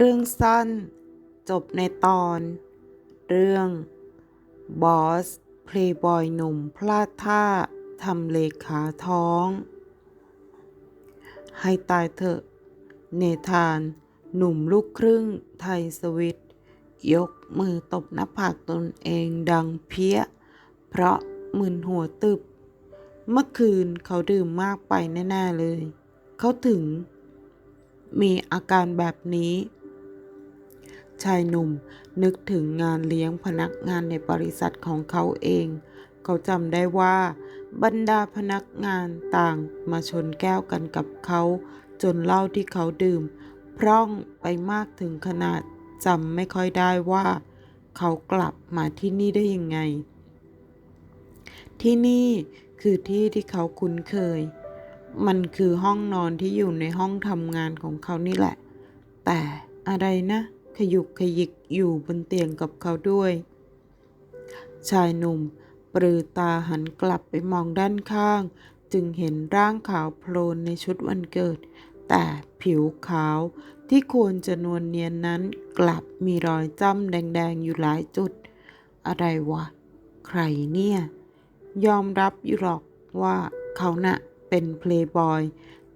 เรื่องสั้น จบในตอน เรื่อง บอส เพลย์บอยหนุ่มพลาดท่าทำเลขาท้อง ให้ตายเถอะ เนธาน หนุ่มลูกครึ่งไทยสวิต ยกมือตบหน้าผากตนเองดังเพี้ย เพราะมึนหัวตึบ เมื่อคืนเขาดื่มมากไปแน่ ๆ เลย เขาถึงมีอาการแบบนี้ ชายหนุ่ม นึกถึงงานเลี้ยงพนักงานในบริษัทของเขาเอง เขาจำได้ว่า บรรดาพนักงานต่างมาชนแก้วกันกับเขา จนเหล้าที่เขาดื่ม พร่องไปมากถึงขนาดจำไม่ค่อยได้ว่า เขากลับมาที่นี่ได้ยังไง ที่นี่คือที่ที่เขาคุ้นเคย มันคือห้องนอนที่อยู่ในห้องทำงานของเขานี่แหละ แต่อะไรนะ ขยุกขยิกอยู่บนเตียงกับเขาด้วย ชายหนุ่มปรือตาหันกลับไปมองด้านข้าง จึงเห็นร่างขาวโพลนในชุดวันเกิด แต่ผิวขาวที่ควรจะนวลเนียนนั้นกลับมีรอยจ้ำแดง ๆ อยู่หลายจุด อะไรวะ ใครเนี่ย ยอมรับอยู่หรอกว่าเขาน่ะเป็นเพลย์บอย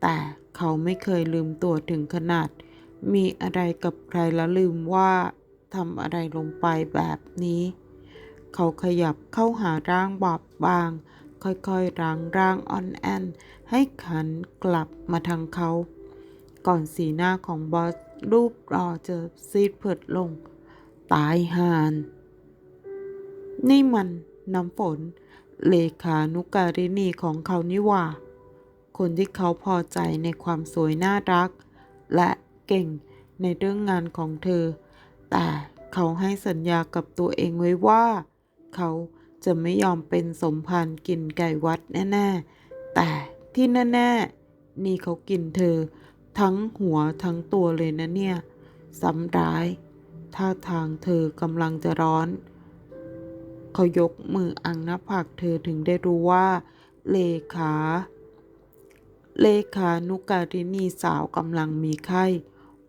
แต่เขาไม่เคยลืมตัวถึงขนาด มีอะไรกับใครแล้วลืมว่าทำอะไรลงไปแบบนี้ เขาขยับเข้าหาร่างบอบบาง ค่อยๆรังร่างอ่อนแอน ให้ขันกลับมาทางเขา ก่อนสีหน้าของบอสรูปรอจะซีดเผิดลง ตายหาน นี่มันน้ำฝน เลขานุการินีของเขานี่ว่า คนที่เขาพอใจในความสวยน่ารัก และ เก่งในเรื่องงานของเธอ แต่เขาให้สัญญากับตัวเองไว้ว่า เขาจะไม่ยอมเป็นสมพันธ์กินไก่วัดแน่ๆ แต่ที่แน่ๆ นี่เขากินเธอ ทั้งหัวทั้งตัวเลยนะเนี่ยซ้ำร้ายท่าทางเธอกำลังจะร้อน เขายกมืออังหน้าผากเธอถึงได้รู้ว่า เลขา เลขานุการินีสาวกำลังมีไข้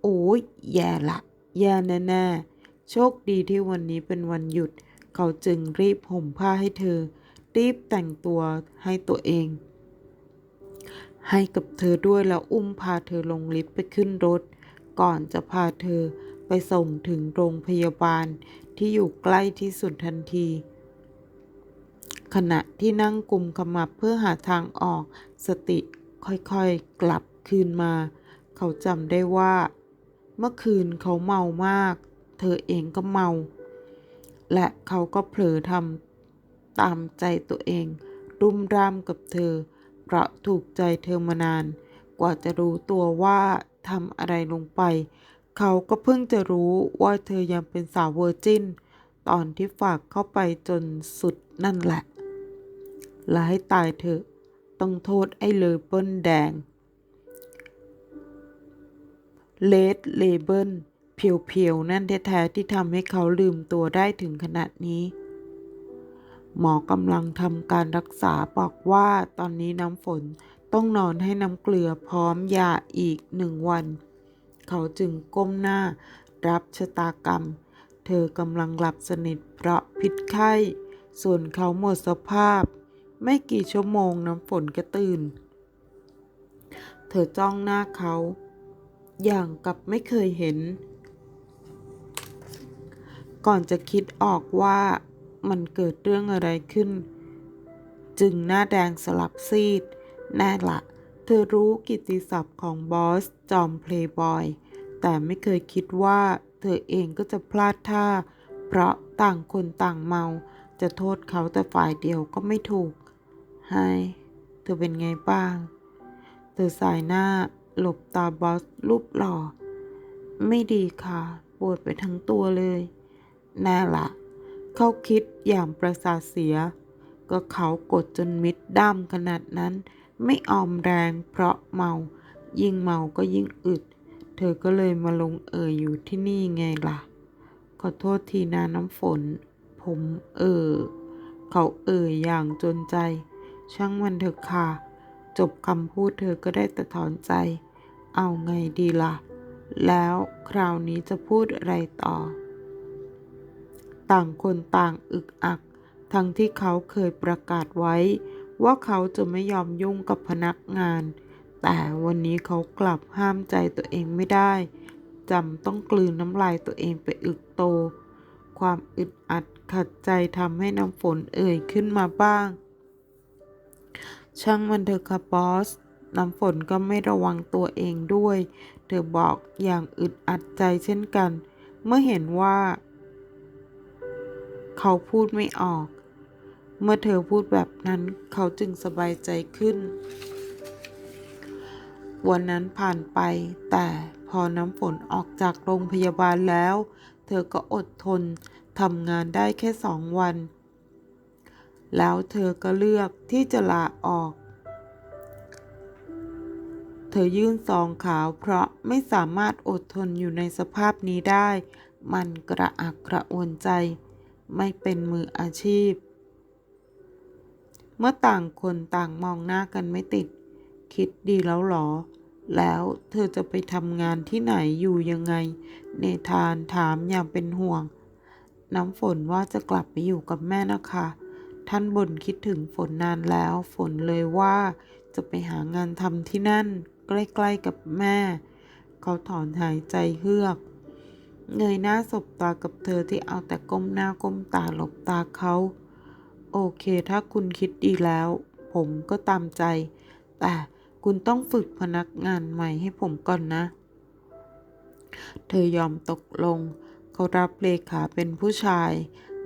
โอ้ยแย่ละ แย่แน่ๆ โชคดีที่วันนี้เป็นวันหยุด เขาจึงรีบห่มผ้าให้เธอ รีบแต่งตัวให้ตัวเอง ให้กับเธอด้วยแล้วอุ้มพาเธอลงลิฟต์ไปขึ้นรถ ก่อนจะพาเธอไปส่งถึงโรงพยาบาลที่อยู่ใกล้ที่สุดทันที ขณะที่นั่งกลุ่มขมับเพื่อหาทางออกสติค่อยๆกลับคืนมา เขาจำได้ว่า เมื่อคืนเขาเมามาก เธอเองก็เมา และเขาก็เผลอทำตามใจตัวเอง รุมรามกับเธอ เพราะถูกใจเธอมานาน กว่าจะรู้ตัวว่าทำอะไรลงไป เขาก็เพิ่งจะรู้ว่าเธอยังเป็นสาวเวอร์จินตอนที่ฝากเข้าไปจนสุดนั่นแหละ และให้ตายเถอะ ต้องโทษไอ้เลยเบิลแดง เลดเลเบิลเพียวๆ นั่นแท้ๆที่ทำให้เขาลืมตัวได้ถึงขนาดนี้ หมอกำลังทำการรักษาบอกว่าตอนนี้น้ำฝนต้องนอนให้น้ำเกลือพร้อมยาอีกหนึ่งวัน เขาจึงก้มหน้ารับชะตากรรม เธอกำลังหลับสนิทเพราะพิษไข้ ส่วนเขาหมดสภาพ ไม่กี่ชั่วโมงน้ำฝนก็ตื่น เธอจ้องหน้าเขา อย่างกับไม่เคยเห็น ก่อนจะคิดออกว่ามันเกิดเรื่องอะไรขึ้น จึงหน้าแดงสลับซีด แน่ละ เธอรู้กิติศัพท์ของบอส จอมเพลย์บอย แต่ไม่เคยคิดว่าเธอเองก็จะพลาดท่า เพราะต่างคนต่างเมา จะโทษเขาแต่ฝ่ายเดียวก็ไม่ถูกไฮเธอเป็นไงบ้าง เธอสายหน้า หลบตาบอสรูปหล่อ ไม่ดีค่ะ ปวดไปทั้งตัวเลยแน่ละเขาคิดอย่างประสาเสีย ก็เขากดจนมิดด้ามขนาดนั้น ไม่ออมแรงเพราะเมา ยิ่งเมาก็ยิ่งอึด เธอก็เลยมาลงเอ่ยอยู่ที่นี่ไงล่ะ ขอโทษทีนาน้ำฝน ผมเออเขาเอ่ยอย่างจนใจ ช่างมันเถอะค่ะ จบคำพูดเธอก็ได้แต่ถอนใจ เอาไงดีล่ะ แล้วคราวนี้จะพูดอะไรต่อ ต่างคนต่างอึกอัก ทั้งที่เขาเคยประกาศไว้ ว่าเขาจะไม่ยอมยุ่งกับพนักงาน แต่วันนี้เขากลับห้ามใจตัวเองไม่ได้จำต้องกลืนน้ำลายตัวเองไปอึกโต ความอึดอัดขัดใจทำให้น้ำฝนเอ่ยขึ้นมาบ้าง ช่างมันเถอะค่ะบอส น้ำฝนก็ไม่ระวังตัวเองด้วย เธอบอกอย่างอึดอัดใจเช่นกัน เมื่อเห็นว่า เขาพูดไม่ออก เมื่อเธอพูดแบบนั้นเขาจึงสบายใจขึ้น วันนั้นผ่านไป แต่พอน้ำฝนออกจากโรงพยาบาลแล้ว เธอก็อดทนทำงานได้แค่สองวัน แล้วเธอก็เลือกที่จะลาออก เธอยื่นซองขาวเพราะไม่สามารถอดทนอยู่ในสภาพนี้ได้ มันกระอักกระอ่วนใจ ไม่เป็นมืออาชีพ เมื่อต่างคนต่างมองหน้ากันไม่ติด คิดดีแล้วหรอ แล้วเธอจะไปทำงานที่ไหนอยู่ยังไง เนธานถามอย่างเป็นห่วง น้ำฝนว่าจะกลับไปอยู่กับแม่นะคะ ท่านบ่นคิดถึงฝนนานแล้ว ฝนเลยว่าจะไปหางานทำที่นั่น ใกล้ๆกับแม่ เขาถอนหายใจเฮือก เงยหน้าสบตากับเธอที่เอาแต่ก้มหน้าก้มตาหลบตาเขา โอเคถ้าคุณคิดดีแล้ว ผมก็ตามใจ แต่คุณต้องฝึกพนักงานใหม่ให้ผมก่อนนะ เธอยอมตกลง เขารับเลขาเป็นผู้ชาย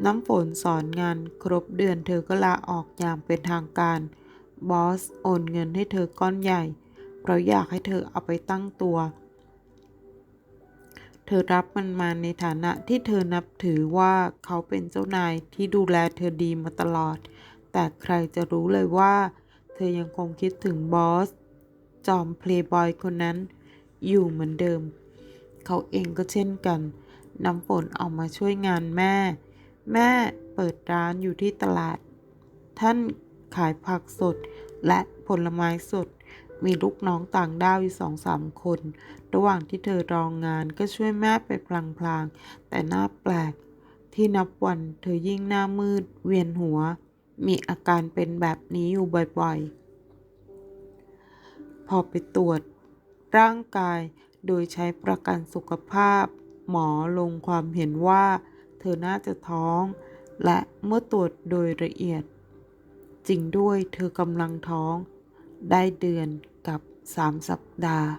น้ำฝนสอนงานครบเดือนเธอก็ลาออกอย่างเป็นทางการ บอสโอนเงินให้เธอก้อนใหญ่ เพราะอยากให้เธอเอาไปตั้งตัว เธอรับมันมาในฐานะที่เธอนับถือว่าเขาเป็นเจ้านายที่ดูแลเธอดีมาตลอด แต่ใครจะรู้เลยว่า เธอยังคงคิดถึงบอส จอมเพลย์บอยคนนั้น อยู่เหมือนเดิม เขาเองก็เช่นกัน น้ำฝนออกมาช่วยงานแม่ แม่เปิดร้านอยู่ที่ตลาด ท่านขายผักสดและผลไม้สด มีลูกน้องต่างด้าวอยู่สองสามคน ระหว่างที่เธอรองงานก็ช่วยแม่ไปพลางๆ แต่หน่าแปลก ที่นับวันเธอยิ่งหน้ามืด เวียนหัว มีอาการเป็นแบบนี้อยู่บ่อยๆ พอไปตรวจ ร่างกายโดยใช้ประกันสุขภาพ หมอลงความเห็นว่า อน่าจะท้อง และเมื่อตรวจโดยละเอียด จริงด้วยเธอกำลังท้อง ได้เดือนกับสามสัปดาห์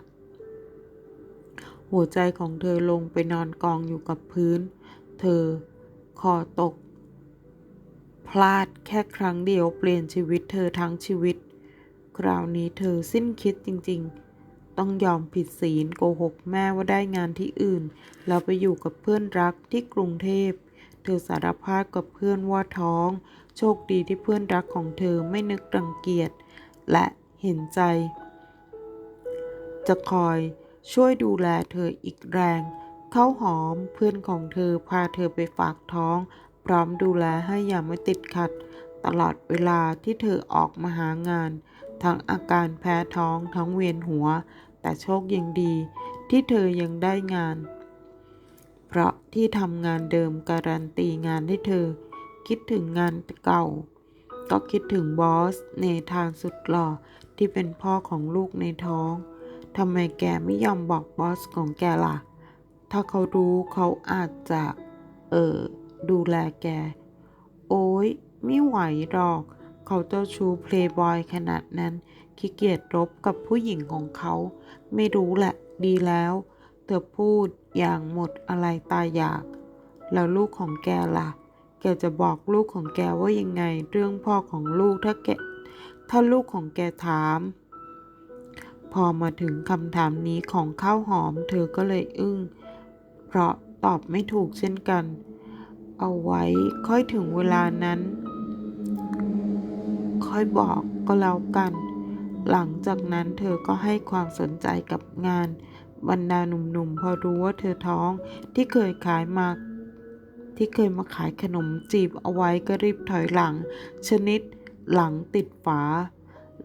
หัวใจของเธอลงไปนอนกองอยู่กับพื้น เธอคอตก พลาดแค่ครั้งเดียวเปลี่ยนชีวิตเธอทั้งชีวิต คราวนี้เธอสิ้นคิดจริง ๆ ต้องยอมผิดศีลโกหกแม่ว่าได้งานที่อื่น แล้วไปอยู่กับเพื่อนรักที่กรุงเทพ เธอสารภาพกับเพื่อนว่าท้อง โชคดีที่เพื่อนรักของเธอไม่นึกรังเกียจ และเห็นใจ จะคอยช่วยดูแลเธออีกแรงเข้าหอมเพื่อนของเธอพาเธอไปฝากท้อง พร้อมดูแลให้อย่างไม่ติดขัด ตลอดเวลาที่เธอออกมาหางาน ทั้งอาการแพ้ท้องทั้งเวียนหัว แต่โชคยังดีที่เธอยังได้งาน เพราะที่ทำงานเดิมการันตีงานให้เธอ คิดถึงงานเก่า ก็คิดถึงบอสในทางสุดหล่อที่เป็นพ่อของลูกในท้องทำไมแกไม่ยอมบอกบอสของแกล่ะ ถ้าเขารู้เขาอาจจะ เออดูแลแก โอ้ยไม่ไหวหรอก เขาเจ้าชู้เพลย์บอยขนาดนั้น ขี้เกียจรบกับผู้หญิงของเขา ไม่รู้แหละ ดีแล้ว เธอพูดอย่างหมดอะไรตายอยาก แล้วลูกของแกล่ะ แกจะบอกลูกของแกว่ายังไง เรื่องพ่อของลูกถ้าแก ถ้าลูกของแกถาม พอมาถึงคำถามนี้ของข้าวหอม เธอก็เลยอึ้ง เพราะตอบไม่ถูกเช่นกัน เอาไว้ค่อยถึงเวลานั้น ค่อยบอกก็แล้วกัน หลังจากนั้นเธอก็ให้ความสนใจกับงาน บรรดาหนุ่มๆพอรู้ว่าเธอท้องที่เคยขายมาที่เคยมาขายขนมจีบเอาไว้ก็รีบถอยหลัง ชนิดหลังติดฝา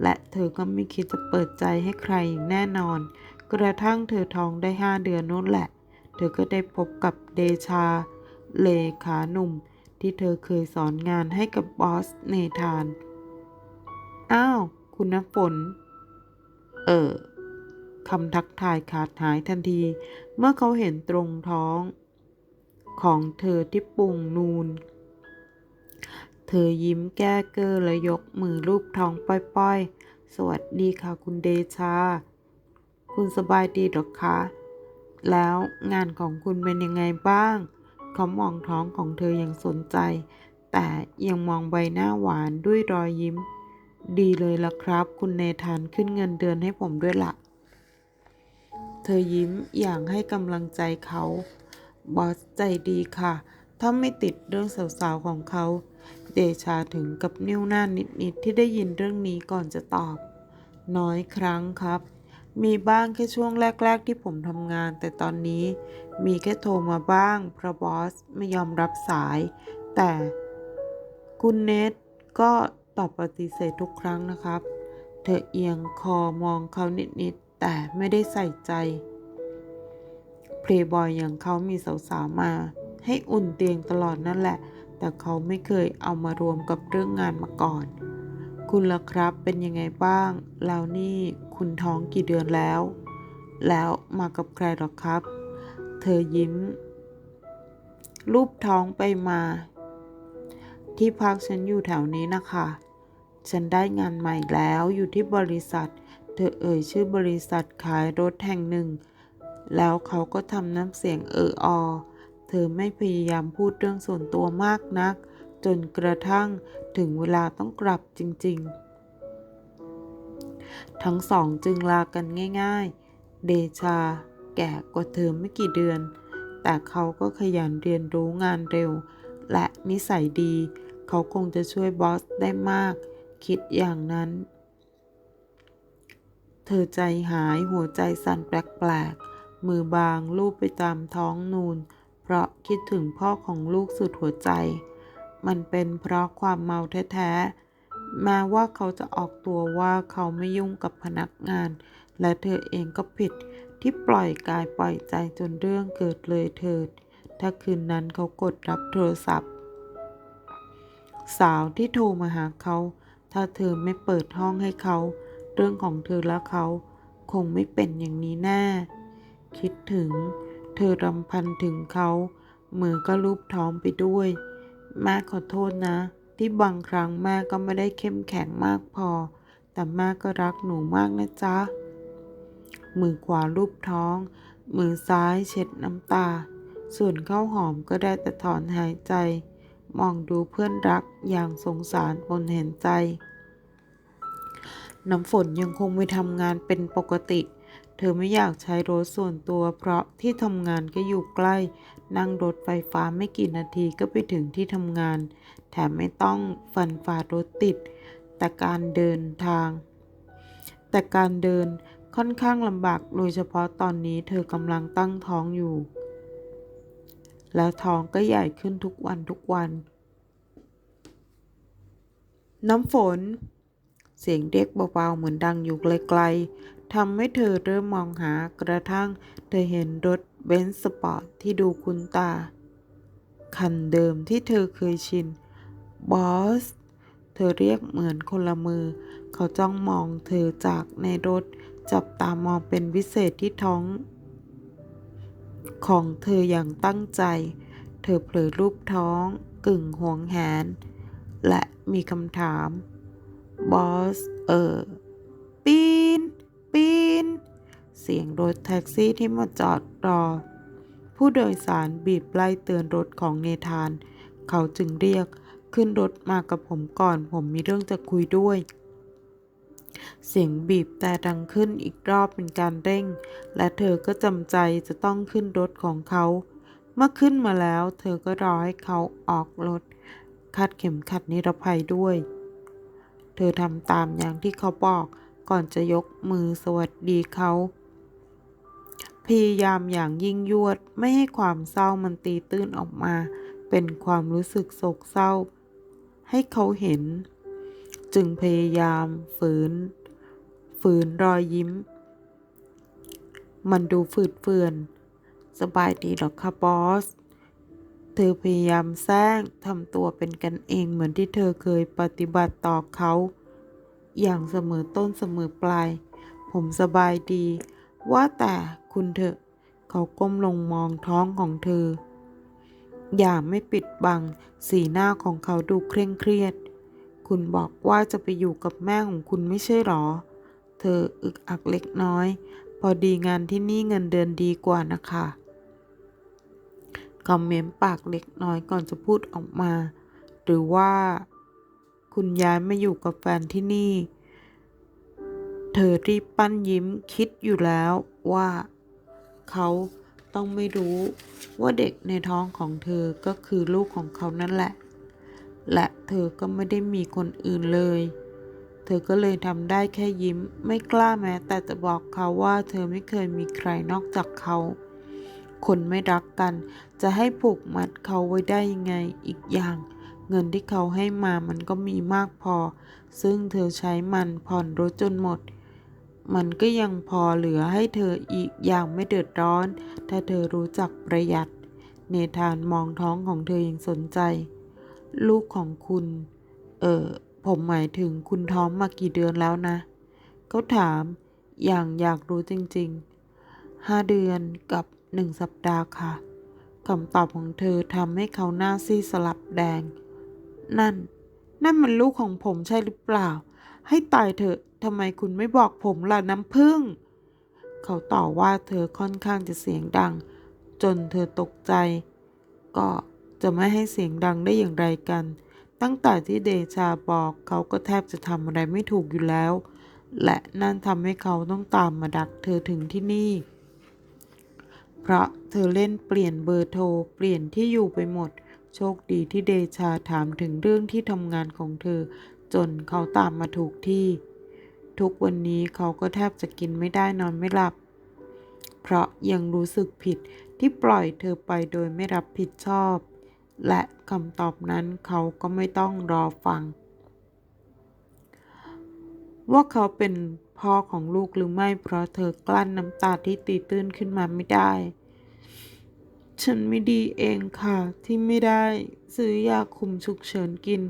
และเธอก็ไม่คิดจะเปิดใจให้ใครอย่างแน่นอน กระทั่งเธอท้องได้ห้าเดือนนู้นแหละ เธอก็ได้พบกับเดชา เลขาหนุ่ม ที่เธอเคยสอนงานให้กับบอสเนธาน อ้าว คุณน้ำฝน เออคำทักทายขาดหายทันที เมื่อเขาเห็นตรงท้อง ของเธอที่ปุ่งนูน เธอยิ้มแก้เกอและยกมือรูปท้องป้อยๆ สวัสดีค่ะคุณเดชา คุณสบายดีหรอคะ แล้วงานของคุณเป็นยังไงบ้าง เขามองท้องของเธออย่างสนใจ แต่ยังมองใบหน้าหวานด้วยรอยยิ้ม ดีเลยล่ะครับ คุณเนธานขึ้นเงินเดือนให้ผมด้วยล่ะ เธอยิ้มอย่างให้กำลังใจเขา บอสใจดีค่ะ ถ้าไม่ติดเรื่องสาวๆของเขาเดชาถึงกับนิ้วหน้านิดๆที่ได้ยินเรื่องนี้ก่อนจะตอบ น้อยครั้งครับ มีบ้างแค่ช่วงแรก ๆ ที่ผมทำงาน แต่ตอนนี้มีแค่โทรมาบ้างเพราะบอสไม่ยอมรับสาย แต่คุณเนทก็ ตอบปฏิเสธทุกครั้งนะครับ เธอเอียงคอมองเขานิดๆ แต่ไม่ได้ใส่ใจ เพลย์บอยอย่างเขามีสาวๆ มา ให้อุ่นเตียงตลอดนั่นแหละ แต่เขาไม่เคยเอามารวมกับเรื่องงานมาก่อน คุณล่ะครับเป็นยังไงบ้าง แล้วนี่คุณท้องกี่เดือนแล้ว แล้วมากับใครหรอครับ เธอยิ้ม รูปท้องไปมาที่พักฉันอยู่แถวนี้นะคะ ฉันได้งานใหม่แล้วอยู่ที่บริษัท เธอเอ่ยชื่อบริษัทขายรถแห่งหนึ่ง แล้วเขาก็ทำน้ำเสียงเอออ เธอไม่พยายามพูดเรื่องส่วนตัวมากนัก จนกระทั่งถึงเวลาต้องกลับจริงๆ ทั้งสองจึงลากันง่าย ๆ เดชา แก่กว่าเธอไม่กี่เดือน แต่เขาก็ขยันเรียนรู้งานเร็ว และนิสัยดี เขาคงจะช่วยบอสได้มาก คิดอย่างนั้น เธอใจหายหัวใจสั่นแปลกๆ มือบางลูบไปตามท้องนูน เพราะคิดถึงพ่อของลูกสุดหัวใจ มันเป็นเพราะความเมาแท้ๆแม้ว่าเขาจะออกตัวว่าเขาไม่ยุ่งกับพนักงาน และเธอเองก็ผิดที่ปล่อยกายปล่อยใจจนเรื่องเกิดเลยเถิด ถ้าคืนนั้นเขากดรับโทรศัพท์สาวที่โทรมาหาเขา ถ้าเธอไม่เปิดห้องให้เขา เรื่องของเธอและเขา คงไม่เป็นอย่างนี้แน่ คิดถึง เธอรำพันถึงเขามือก็ลูบท้องไปด้วย แม่ขอโทษนะ ที่บางครั้งแม่ก็ไม่ได้เข้มแข็งมากพอ แต่แม่ก็รักหนูมากนะจ๊ะ มือขวาลูบท้อง มือซ้ายเช็ดน้ำตา ส่วนข้าวหอมก็ได้แต่ถอนหายใจ มองดูเพื่อนรักอย่างสงสารปนเห็นใจ น้ำฝนยังคงไปทำงานเป็นปกติ เธอไม่อยากใช้รถส่วนตัว เพราะที่ทำงานก็อยู่ใกล้ นั่งรถไฟฟ้าไม่กี่นาทีก็ไปถึงที่ทำงาน แถมไม่ต้องฟันฝ่ารถติด แต่การเดินทาง แต่การเดินค่อนข้างลำบาก โดยเฉพาะตอนนี้เธอกำลังตั้งท้องอยู่ แล้วท้องก็ใหญ่ขึ้นทุกวันทุกวัน น้ำฝน เสียงเด็กเบาๆเหมือนดังอยู่ไกลๆทำให้เธอเริ่มมองหากระทั่งเธอเห็นรถเบนซ์สปอร์ตที่ดูคุ้นตา คันเดิมที่เธอเคยชิน บอส เธอเรียกเหมือนคนละมือ เขาจ้องมองเธอจากในรถ จับตามองเป็นวิเศษที่ท้อง ของเธออย่างตั้งใจ เธอเผลอรูปท้องกึ่งห่วงแหน และมีคำถาม บอส เออ ปีน ปีน เสียงรถแท็กซี่ที่มาจอดรอ ผู้โดยสารบีบไล่เตือนรถของเนธาน เขาจึงเรียกขึ้นรถมากับผมก่อน ผมมีเรื่องจะคุยด้วย เสียงบีบแต่ดังขึ้นอีกรอบเป็นการเร่ง และเธอก็จำใจจะต้องขึ้นรถของเขา เมื่อขึ้นมาแล้ว เธอก็รอให้เขาออกรถคาดเข็มขัดนิรภัยด้วย เธอทำตามอย่างที่เขาบอกก่อนจะยกมือสวัสดีเขา พยายามอย่างยิ่งยวดไม่ให้ความเศร้ามันตีตื้นออกมา เป็นความรู้สึกโศกเศร้า ให้เขาเห็น จึงพยายามฝืน ฝืนรอยยิ้ม มันดูฝืดเฟือน สบายดีหรอคะบอส เธอพยายามแซงทำตัวเป็นกันเองเหมือนที่เธอเคยปฏิบัติต่อเขา อย่างเสมอต้นเสมอปลาย ผมสบายดี ว่าแต่คุณเถอะ เขาก้มลงมองท้องของเธอ อย่างไม่ปิดบัง สีหน้าของเขาดูเคร่งเครียด คุณบอกว่าจะไปอยู่กับแม่ของคุณไม่ใช่หรอ เธออึกอักเล็กน้อย พอดีงานที่นี่เงินเดือนดีกว่านะคะเขาเม้มปากเล็กน้อยก่อนจะพูดออกมา หรือว่า คุณย้ายมาอยู่กับแฟนที่นี่ เธอรีบปั้นยิ้มคิดอยู่แล้วว่า เขาต้องไม่รู้ว่าเด็กในท้องของเธอก็คือลูกของเขานั่นแหละ และเธอก็ไม่ได้มีคนอื่นเลย เธอก็เลยทำได้แค่ยิ้ม ไม่กล้าแม้ แต่จะบอกเขาว่าเธอไม่เคยมีใครนอกจากเขา คนไม่รักกัน จะให้ผูกมัดเขาไว้ได้ยังไงอีกอย่าง เงินที่เขาให้มามันก็มีมากพอ ซึ่งเธอใช้มันผ่อนรถจนหมด มันก็ยังพอเหลือให้เธออีกอย่างไม่เดือดร้อน ถ้าเธอรู้จักประหยัด เนธานมองท้องของเธออย่างสนใจ ลูกของคุณ เออผมหมายถึงคุณท้องมากี่เดือนแล้วนะ เขาถาม อย่างอยากรู้จริงๆห้าเดือนกับหนึ่งสัปดาห์ค่ะคำตอบของเธอทำให้เขาหน้าซีสลับแดง นั่น นั่นมันลูกของผมใช่หรือเปล่า ให้ตายเถอะทำไมคุณไม่บอกผมล่ะน้ำพึ่ง เขาต่อว่าเธอค่อนข้างจะเสียงดัง จนเธอตกใจ ก็ จะไม่ให้เสียงดังได้อย่างไรกัน ตั้งแต่ที่เดชาบอกเขาก็แทบจะทำอะไรไม่ถูกอยู่แล้ว และนั่นทำให้เขาต้องตามมาดักเธอถึงที่นี่ เพราะเธอเล่นเปลี่ยนเบอร์โทรเปลี่ยนที่อยู่ไปหมด โชคดีที่เดชาถามถึงเรื่องที่ทำงานของเธอ จนเขาตามมาถูกที่ ทุกวันนี้เขาก็แทบจะกินไม่ได้นอนไม่หลับ เพราะยังรู้สึกผิดที่ปล่อยเธอไปโดยไม่รับผิดชอบ และคำตอบนั้นเขาก็ไม่ต้องรอฟัง ว่าเขาเป็นพ่อของลูกหรือไม่เพราะเธอกลั้นน้ำตาที่ตีตื้นขึ้นมาไม่ได้ ฉันไม่ดีเองค่ะ ที่ไม่ได้ซื้อยาคุมฉุกเฉินกิน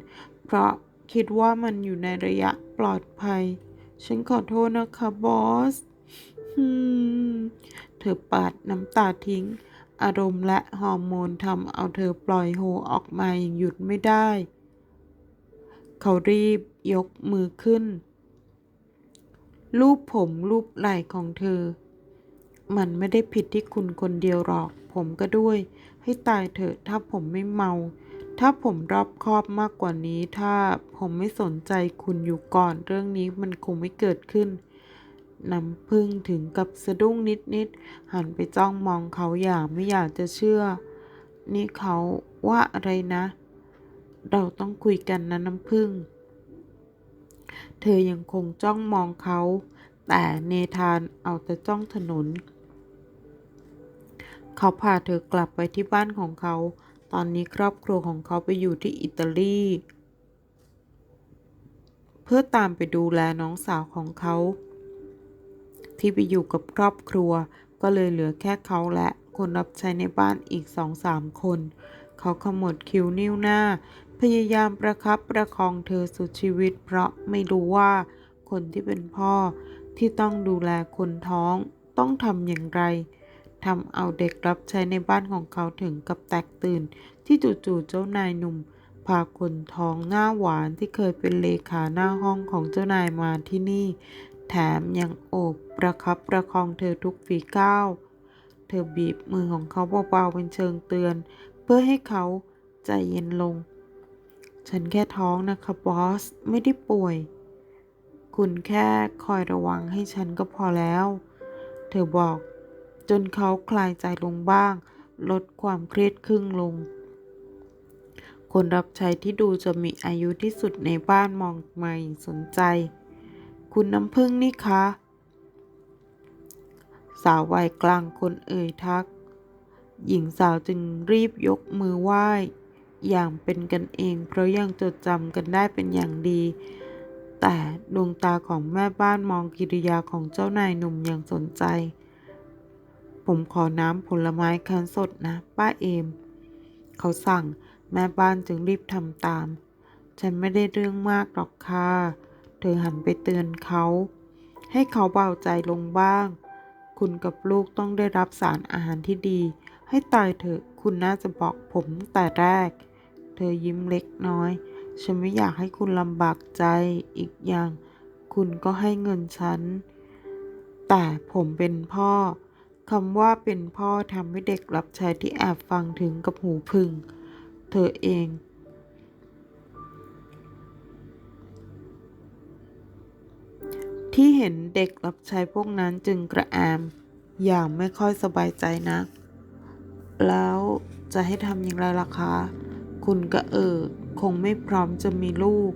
เพราะคิดว่ามันอยู่ในระยะปลอดภัย ฉันขอโทษนะคะบอสเธอปาดน้ำตาทิ้ง อารมณ์และฮอร์โมนทำเอาเธอปล่อยโฮออกมาอย่างหยุดไม่ได้ เขารีบยกมือขึ้น รูปผมรูปไหล่ของเธอ มันไม่ได้ผิดที่คุณคนเดียวหรอก ผมก็ด้วย ให้ตายเถอะถ้าผมไม่เมา ถ้าผมรอบคอบมากกว่านี้ ถ้าผมไม่สนใจคุณอยู่ก่อน เรื่องนี้มันคงไม่เกิดขึ้น น้ำพึ่งถึงกับสะดุ้งนิดๆหันไปจ้องมองเขาอย่างไม่อยากจะเชื่อ นี่เขาว่าอะไรนะ เราต้องคุยกันนะน้ำพึ่ง เธอยังคงจ้องมองเขา แต่เนธานเอาแต่จ้องถนน เขาพาเธอกลับไปที่บ้านของเขา ตอนนี้ครอบครัวของเขาไปอยู่ที่อิตาลีเพื่อตามไปดูแลน้องสาวของเขา ที่ไปอยู่กับครอบครัว ก็เลยเหลือแค่เขาและคนรับใช้ในบ้านอีกสองสามคน เขาขมวดคิ้วนิ้วหน้า พยายามประครับประคองเธอสุดชีวิต เพราะไม่รู้ว่าคนที่เป็นพ่อที่ต้องดูแลคนท้องต้องทำอย่างไรทำเอาเด็กรับใช้ในบ้านของเขาถึงกับแตกตื่น ที่จู่ๆเจ้านายหนุ่ม พาคนท้องหน้าหวานที่เคยเป็นเลขาหน้าห้องของเจ้านายมาที่นี่ แถมยังโอบประครับประคองเธอทุกฝีก้าว เธอบีบมือของเขาเบาๆเป็นเชิงเตือน เพื่อให้เขาใจเย็นลง ฉันแค่ท้องนะคะบอส ไม่ได้ป่วย คุณแค่คอยระวังให้ฉันก็พอแล้ว เธอบอกจนเขาคลายใจลงบ้าง ลดความเครียดครึ่งลง คนรับใช้ที่ดูจะมีอายุที่สุดในบ้านมองมาอย่างสนใจ คุณน้ำพึ่งนี่คะ สาววัยกลางคนเอ่ยทัก หญิงสาวจึงรีบยกมือไหว้ อย่างเป็นกันเอง เพราะยังจดจำกันได้เป็นอย่างดี แต่ดวงตาของแม่บ้านมองกิริยาของเจ้านายหนุ่มอย่างสนใจ ผมขอน้ำผลไม้คั้นสดนะ ป้าเอม เขาสั่งแม่บ้านจึงรีบทำตาม ฉันไม่ได้เรื่องมากหรอกค่ะ เธอหันไปเตือนเขา ให้เขาเบาใจลงบ้าง คุณกับลูกต้องได้รับสารอาหารที่ดี ให้ตายเถอะ คุณน่าจะบอกผมตั้งแต่แรก เธอยิ้มเล็กน้อย ฉันไม่อยากให้คุณลำบากใจ อีกอย่าง คุณก็ให้เงินฉัน แต่ผมเป็นพ่อคำว่าเป็นพ่อทำให้เด็กรับใช้ที่แอบฟังถึงกับหูพึ่งเธอเอง ที่เห็นเด็กรับใช้พวกนั้นจึงกระแอมอย่างไม่ค่อยสบายใจนัก แล้วจะให้ทำอย่างไรล่ะคะ คุณกระเออ คงไม่พร้อมจะมีลูก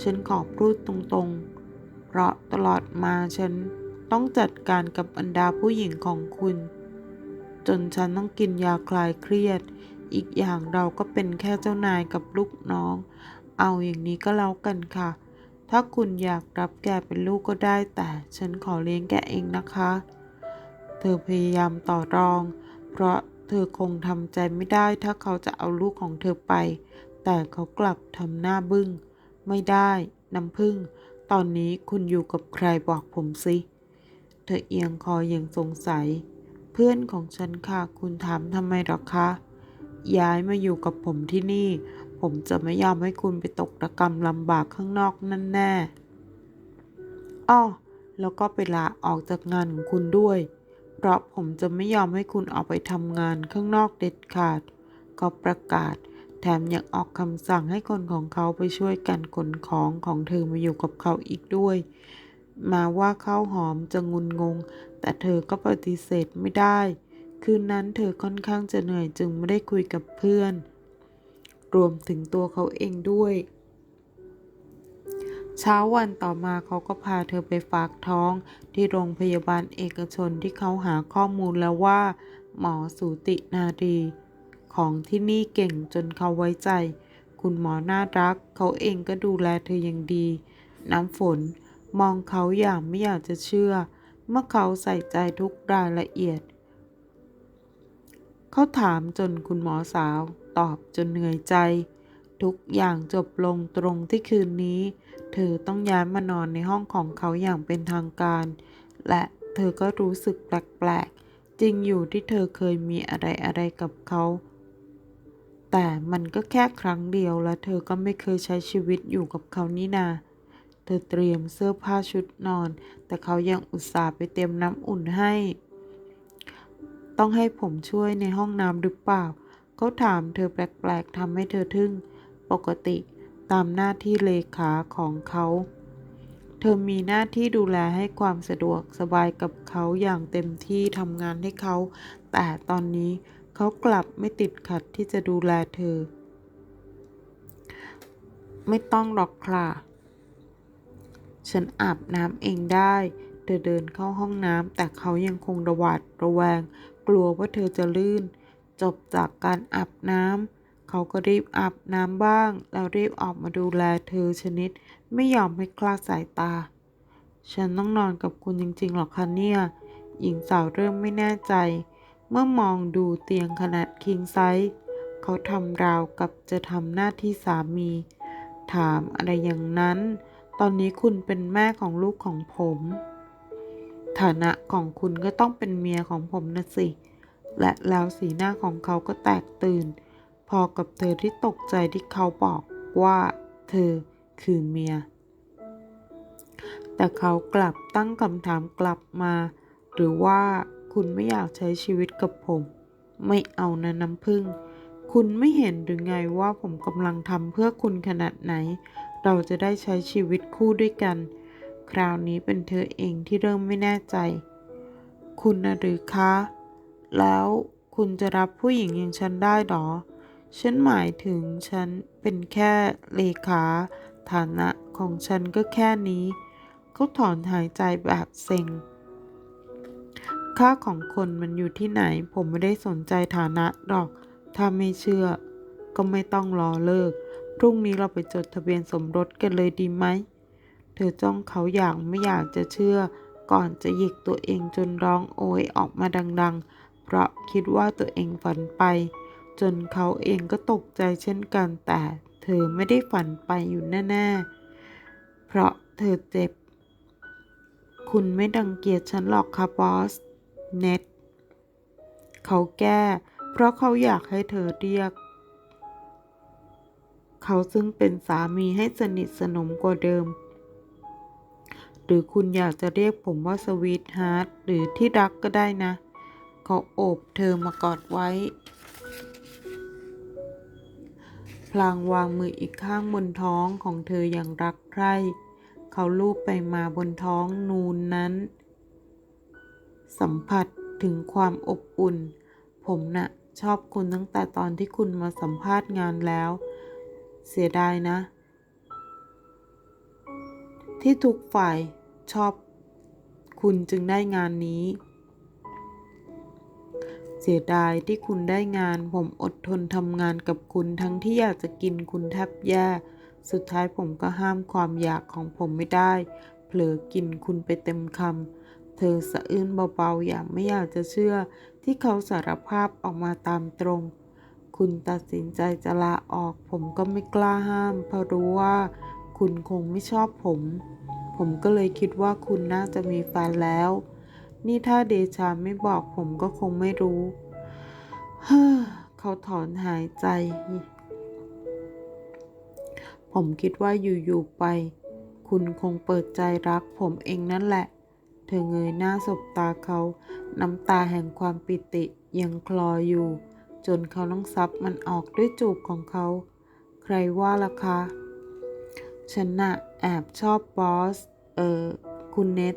ฉันขอพูดตรงๆ เพราะตลอดมาฉันต้องจัดการกับบรรดาผู้หญิงของคุณ จนฉันต้องกินยาคลายเครียด อีกอย่างเราก็เป็นแค่เจ้านายกับลูกน้อง เอาอย่างนี้ก็แล้วกันค่ะ ถ้าคุณอยากรับแกเป็นลูกก็ได้ แต่ฉันขอเลี้ยงแกเองนะคะ เธอพยายามต่อรอง เพราะเธอคงทำใจไม่ได้ถ้าเขาจะเอาลูกของเธอไป แต่เขากลับทำหน้าบึ้ง ไม่ได้น้ำพึ่ง ตอนนี้คุณอยู่กับใครบอกผมสิ เธอเอียงคออย่างสงสัย เพื่อนของฉันค่ะ คุณถามทำไมหรอคะ ย้ายมาอยู่กับผมที่นี่ ผมจะไม่ยอมให้คุณไปตกระกรรมลำบากข้างนอกนั่นแน่อ้อแล้วก็ไปลาออกจากงานของคุณด้วย เพราะผมจะไม่ยอมให้คุณออกไปทำงานข้างนอกเด็ดขาด ก็ประกาศ แถมยังออกคำสั่งให้คนของเขาไปช่วยกันขนของของเธอมาอยู่กับเขาอีกด้วย มาว่าข้าวหอมจะงุนงง แต่เธอก็ปฏิเสธไม่ได้ คืนนั้นเธอค่อนข้างจะเหนื่อยจึงไม่ได้คุยกับเพื่อน รวมถึงตัวเขาเองด้วย เช้าวันต่อมาเขาก็พาเธอไปฝากท้อง ที่โรงพยาบาลเอกชนที่เขาหาข้อมูลแล้วว่า หมอสูตินารีของที่นี่เก่งจนเขาไว้ใจ คุณหมอน่ารัก เขาเองก็ดูแลเธออย่างดี น้ำฝนมองเขาอย่างไม่อยากจะเชื่อ เมื่อเขาใส่ใจทุกรายละเอียด เขาถามจนคุณหมอสาว ตอบจนเหนื่อยใจ ทุกอย่างจบลงตรงที่คืนนี้ เธอต้องย้ายมานอนในห้องของเขาอย่างเป็นทางการ และเธอก็รู้สึกแปลกๆ จริงอยู่ที่เธอเคยมีอะไรอะไรกับเขา แต่มันก็แค่ครั้งเดียวและเธอก็ไม่เคยใช้ชีวิตอยู่กับเขานี่นาเธอเตรียมเสื้อผ้าชุดนอน แต่เขายังอุตส่าห์ไปเตรียมน้ำอุ่นให้ ต้องให้ผมช่วยในห้องน้ำหรือเปล่า เขาถามเธอแปลกๆทำให้เธอทึ่ง ปกติตามหน้าที่เลขาของเขา เธอมีหน้าที่ดูแลให้ความสะดวกสบายกับเขาอย่างเต็มที่ทำงานให้เขา แต่ตอนนี้เขากลับไม่ติดขัดที่จะดูแลเธอ ไม่ต้องหรอกค่ะฉันอาบน้ำเองได้ เธอเดินเข้าห้องน้ำแต่เขายังคงระหวาดระแวง กลัวว่าเธอจะลื่น จบจากการอาบน้ำเขาก็รีบอาบน้ำบ้าง แล้วรีบออกมาดูแลเธอชนิด ไม่ยอมให้คลาดสายตา ฉันต้องนอนกับคุณจริงๆหรอคะเนี่ย หญิงสาวเริ่มไม่แน่ใจ เมื่อมองดูเตียงขนาดคิงไซส์เขาทำราวกับจะทำหน้าที่สามี ถามอะไรอย่างนั้น ตอนนี้คุณเป็นแม่ของลูกของผม ฐานะของคุณก็ต้องเป็นเมียของผมนะสิ และแล้วสีหน้าของเขาก็แตกตื่น พอกับเธอที่ตกใจที่เขาบอกว่าเธอคือเมีย แต่เขากลับตั้งคำถามกลับมา หรือว่าคุณไม่อยากใช้ชีวิตกับผม ไม่เอานะน้ำพึ่ง คุณไม่เห็นหรือไงว่าผมกำลังทำเพื่อคุณขนาดไหน เราจะได้ใช้ชีวิตคู่ด้วยกัน คราวนี้เป็นเธอเองที่เริ่มไม่แน่ใจ คุณนะหรือคะ แล้วคุณจะรับผู้หญิงอย่างฉันได้หรอ ฉันหมายถึงฉันเป็นแค่เลขา ฐานะของฉันก็แค่นี้เขาถอนหายใจแบบเซ็ง ค่าของคนมันอยู่ที่ไหน ผมไม่ได้สนใจฐานะหรอก ถ้าไม่เชื่อ ก็ไม่ต้องรอเลิก พรุ่งนี้เราไปจดทะเบียนสมรสกันเลยดีไหม เธอจ้องเขาอย่างไม่อยากจะเชื่อ ก่อนจะหยิกตัวเองจนร้องโอยออกมาดัง เพราะคิดว่าตัวเองฝันไป จนเขาเองก็ตกใจเช่นกันแต่เธอไม่ได้ฝันไปอยู่แน่ๆ เพราะเธอเจ็บ คุณไม่ดังเกียจฉันหรอกค่ะบอส เน็ต เขาแก้ เพราะเขาอยากให้เธอเรียก เขาซึ่งเป็นสามีให้สนิทสนมกว่าเดิม หรือคุณอยากจะเรียกผมว่าสวีทฮาร์ดหรือที่รักก็ได้นะ เขาโอบเธอมากอดไว้ พลางวางมืออีกข้างบนท้องของเธออย่างรักใคร่ เขาลูบไปมาบนท้องนูนนั้น สัมผัสถึงความอบอุ่น ผมน่ะชอบคุณตั้งแต่ตอนที่คุณมาสัมภาษณ์งานแล้ว เสียดายนะ ที่ทุกฝ่ายชอบคุณจึงได้งานนี้ เสียดายที่คุณได้งาน ผมอดทนทำงานกับคุณทั้งที่อยากจะกินคุณแทบแย่ สุดท้ายผมก็ห้ามความอยากของผมไม่ได้ เผลอกินคุณไปเต็มคำ เธอสะอื้นเบาๆอย่างไม่อยากจะเชื่อ ที่เขาสารภาพออกมาตามตรง คุณตัดสินใจจะลาออก ผมก็ไม่กล้าห้าม เพราะรู้ว่า คุณคงไม่ชอบผม ผมก็เลยคิดว่าคุณน่าจะมีแฟนแล้ว นี่ถ้าเดชาไม่บอกผมก็คงไม่รู้ เฮ้อเขาถอนหายใจ ผมคิดว่าอยู่ ๆ ไป คุณคงเปิดใจรักผมเองนั่นแหละ เธอเงยหน้าสบตาเขา น้ำตาแห่งความปิติยังคลออยู่ จนเขาต้องซับมันออกด้วยจูบของเขา ใครว่าล่ะคะ ฉันน่ะแอบชอบบอส เออ คุณเน็ต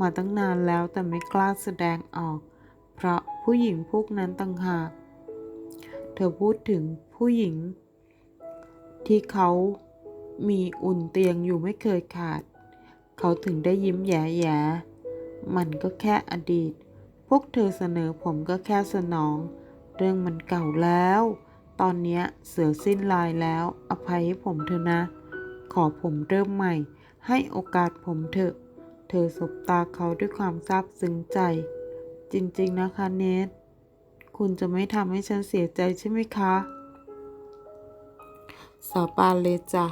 มาตั้งนานแล้วแต่ไม่กล้าแสดงออก เพราะผู้หญิงพวกนั้นต่างหาก เธอพูดถึงผู้หญิง ที่เขามีอุ่นเตียงอยู่ไม่เคยขาด เขาถึงได้ยิ้มแย่ๆมันก็แค่อดีต พวกเธอเสนอผมก็แค่สนอง เรื่องมันเก่าแล้ว ตอนนี้เสือสิ้นลายแล้ว อภัยให้ผมเถอะนะ ขอผมเริ่มใหม่ ให้โอกาสผมเถอะ เธอสบตาเขาด้วยความซาบซึ้งใจ จริงๆนะคะเนทคุณจะไม่ทำให้ฉันเสียใจใช่ไหมคะ สาบานเลยจ้ะ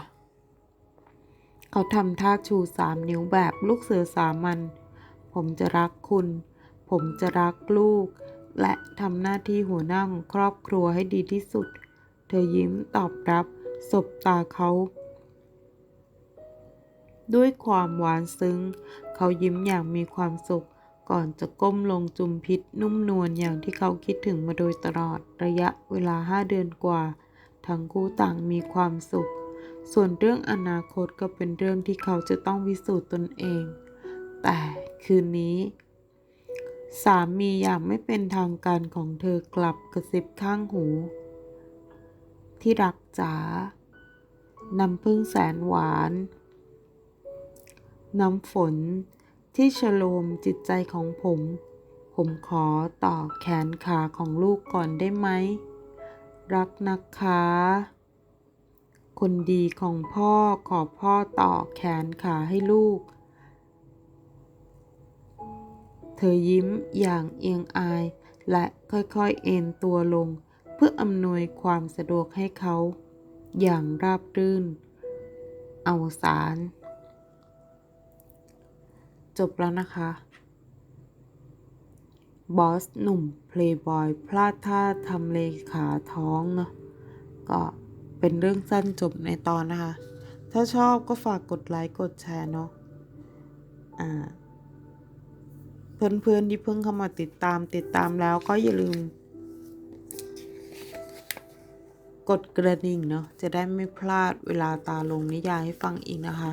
เขาทำท่าชูสามนิ้วแบบลูกเสือสามัญ ผมจะรักคุณ ผมจะรักลูก และทำหน้าที่หัวหน้าของครอบครัวให้ดีที่สุด เธอยิ้มตอบรับสบตาเขา ด้วยความหวานซึ้ง เขายิ้มอย่างมีความสุข ก่อนจะก้มลงจุมพิษนุ่มนวลอย่างที่เขาคิดถึงมาโดยตลอดระยะเวลาห้าเดือนกว่า ทั้งคู่ต่างมีความสุข ส่วนเรื่องอนาคตก็เป็นเรื่องที่เขาจะต้องพิสูจน์ตนเอง แต่คืนนี้ สามีอย่างไม่เป็นทางการของเธอกลับกระซิบข้างหู ที่รักจ๋าน้ำพึ่งแสนหวาน น้ำฝน ที่ฉโลมจิตใจของผม ผมขอต่อแขนขาของลูกก่อนได้ไหม รักนะคะ คนดีของพ่อขอพ่อต่อแขนขาให้ลูก เธอยิ้มอย่างเอียงอายและค่อยๆเอนตัวลง เพื่ออำนวยความสะดวกให้เขา อย่างราบรื่น เอาสาร จบแล้วนะคะ บอสหนุ่มเพลย์บอยพลาดท่าทำเลขาท้องเนาะก็เป็นเรื่องสั้นจบในตอนนะคะ ถ้าชอบก็ฝากกดไลค์กดแชร์เนาะอ่าเพื่อนๆที่เพิ่งเข้ามาติดตามติดตามแล้วก็อย่าลืม กดกระดิ่งเนาะจะได้ไม่พลาดเวลาตาลงนิยายให้ฟังอีกนะคะ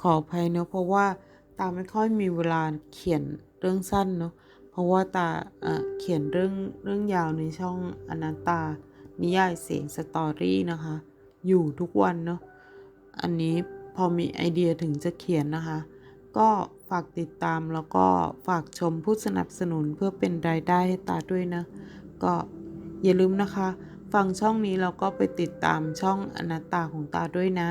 ขออภัยเนาะเพราะว่า ตาไม่ค่อยมีเวลาเขียนเรื่องสั้นเนาะเพราะว่าตาเอ่อเขียนเรื่องเรื่องยาวในช่องอนันตา นิยายเสียงสตอรี่นะคะ อยู่ทุกวันเนาะอันนี้พอมีไอเดียถึงจะเขียนนะคะ ก็ฝากติดตามแล้วก็ฝากชมผู้สนับสนุนเพื่อเป็นรายได้ให้ตาด้วยนะ ก็อย่าลืมนะคะ ฟังช่องนี้แล้วก็ไปติดตามช่องอนัตตาของตาด้วยนะ